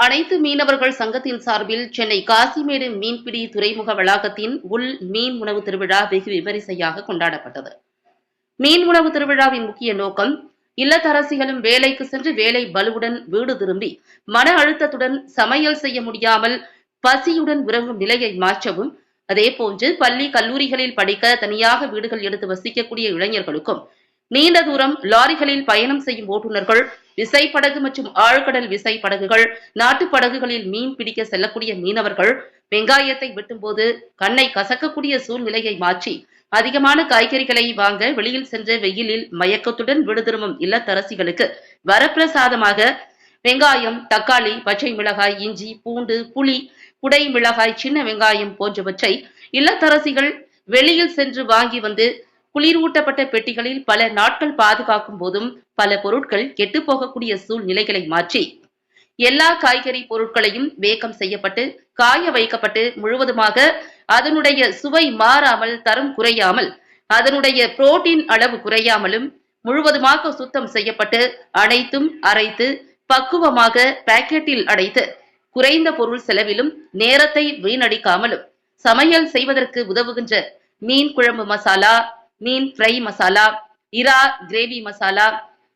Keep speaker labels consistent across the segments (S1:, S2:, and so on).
S1: அனைத்து மீனவர்கள் சங்கத்தின் சார்பில் சென்னை காசிமேடு மீன்பிடி துறைமுக வளாகத்தின் உள் மீன் உணவு திருவிழா வெகு விமரிசையாக கொண்டாடப்பட்டது. மீன் உணவு திருவிழாவின் முக்கிய நோக்கம் இல்லத்தரசிகளும் வேலைக்கு சென்று வேலை பலுவுடன் வீடு திரும்பி மன அழுத்தத்துடன் சமையல் செய்ய முடியாமல் பசியுடன் உறங்கும் நிலையை மாற்றவும் அதேபோன்று பள்ளி கல்லூரிகளில் படிக்க தனியாக வீடுகள் எடுத்து வசிக்கக்கூடிய இளைஞர்களுக்கும் நீண்ட தூரம் லாரிகளில் பயணம் செய்யும் ஓட்டுநர்கள் விசைப்படகு மற்றும் ஆழ்கடல் விசைப்படகுகள் நாட்டு படகுகளில் மீன் பிடிக்க செல்லக்கூடிய மீனவர்கள் வெங்காயத்தை வெட்டும்போது கண்ணை கசக்கக்கூடிய சூழ்நிலையை மாற்றி அதிகமான காய்கறிகளை வாங்க வெளியில் சென்ற வெயிலில் மயக்கத்துடன் வீடு திரும்பும் இல்லத்தரசிகளுக்கு வரப்பிரசாதமாக வெங்காயம் தக்காளி பச்சை மிளகாய் இஞ்சி பூண்டு புளி குடை மிளகாய் சின்ன வெங்காயம் போன்றவற்றை இல்லத்தரசிகள் வெளியில் சென்று வாங்கி வந்து குளிரூட்டப்பட்ட பெட்டிகளில் பல நாட்கள் பாதுகாக்கும் போதும் பல பொருட்கள் கெட்டுப் போகக்கூடிய சூழ்நிலைகளை மாற்றி எல்லா காய்கறி பொருட்களையும் வேகம் செய்யப்பட்டு காய வைக்கப்பட்டு முழுவதுமாக அதனுடைய சுவை மாறாமல் தரம் குறையாமல் அதனுடைய புரோட்டீன் அளவு குறையாமலும் முழுவதுமாக சுத்தம் செய்யப்பட்டு அனைத்தும் அரைத்து பக்குவமாக பாக்கெட்டில் அடைத்து குறைந்த பொருள் செலவிலும் நேரத்தை வீணடிக்காமலும் சமையல் செய்வதற்கு உதவுகின்ற மீன் குழம்பு மசாலா மீன் ஃப்ரை மசாலா இறா கிரேவி மசாலா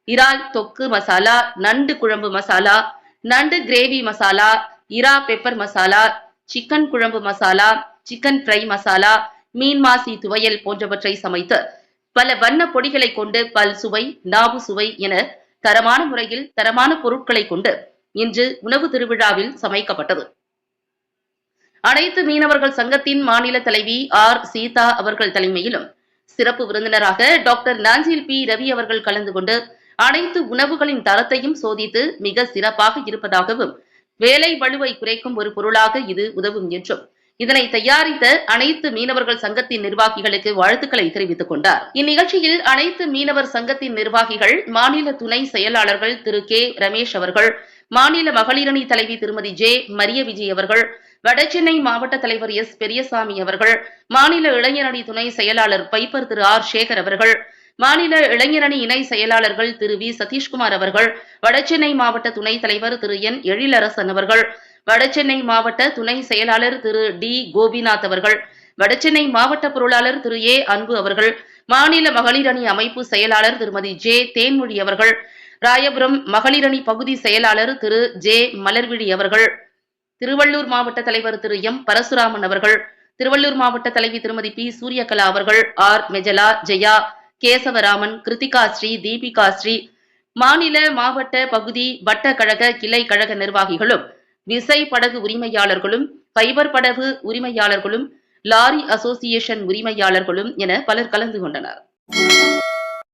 S1: இறால் தொக்கு மசாலா நண்டு குழம்பு மசாலா நண்டு கிரேவி மசாலா இறா பெப்பர் மசாலா சிக்கன் குழம்பு மசாலா சிக்கன் ஃப்ரை மசாலா மீன் மாசி துவையல் போன்றவற்றை சமைத்து பல வண்ண பொடிகளை கொண்டு பல் சுவை நாவு சுவை என தரமான முறையில் தரமான பொருட்களை கொண்டு இன்று உணவு திருவிழாவில் சமைக்கப்பட்டது. அனைத்து மீனவர்கள் சங்கத்தின் மாநில தலைவி ஆர் சீதா அவர்கள் தலைமையிலும் சிறப்பு விருந்தினராக டாக்டர் நாஞ்சில் பி. ரவி அவர்கள் கலந்து கொண்டு அனைத்து உணவுகளின் தரத்தையும் சோதித்து மிக சிறப்பாக இருப்பதாகவும் வேலை வலுவை குறைக்கும் ஒரு பொருளாக இது உதவும் என்றும் இதனை தயாரித்த அனைத்து மீனவர்கள் சங்கத்தின் நிர்வாகிகளுக்கு வாழ்த்துக்களை தெரிவித்துக் கொண்டார். இந்நிகழ்ச்சியில் அனைத்து மீனவர் சங்கத்தின் நிர்வாகிகள் மாநில துணை செயலாளர்கள் திரு. கே. ரமேஷ் அவர்கள் மாநில மகளிரணி தலைவி திருமதி ஜே. மரிய விஜய் அவர்கள் வடசென்னை மாவட்ட தலைவர் எஸ். பெரியசாமி அவர்கள் மாநில இளைஞரணி துணை செயலாளர் பைப்பர் திரு ஆர். சேகர் அவர்கள் மாநில இளைஞரணி இணை செயலாளர்கள் திரு வி. சதீஷ்குமார் அவர்கள் வடசென்னை மாவட்ட துணைத் தலைவர் திரு என். எழிலரசன் அவர்கள் வடசென்னை மாவட்ட துணை செயலாளர் திரு டி. கோபிநாத் அவர்கள் வடசென்னை மாவட்ட பொருளாளர் திரு ஏ. அன்பு அவர்கள் மாநில மகளிரணி அமைப்பு செயலாளர் திருமதி ஜே. தேன்மொழி அவர்கள் ராயபுரம் மகளிரணி பகுதி செயலாளர் திரு ஜே. மலர்விழி அவர்கள் திருவள்ளூர் மாவட்ட தலைவர் திரு எம். பரசுராமன் அவர்கள் திருவள்ளூர் மாவட்ட தலைவி திருமதி பி. சூரியகலா அவர்கள் ஆர். மெஜலா ஜெயா கேசவராமன் கிருத்திகா ஸ்ரீ தீபிகா ஸ்ரீ மாநில மாவட்ட பகுதி வட்ட கழக கிளை கழக நிர்வாகிகளும் விசை படகு உரிமையாளர்களும் ஃபைபர் படகு உரிமையாளர்களும் லாரி அசோசியேஷன் உரிமையாளர்களும் என பலர் கலந்து கொண்டனர்.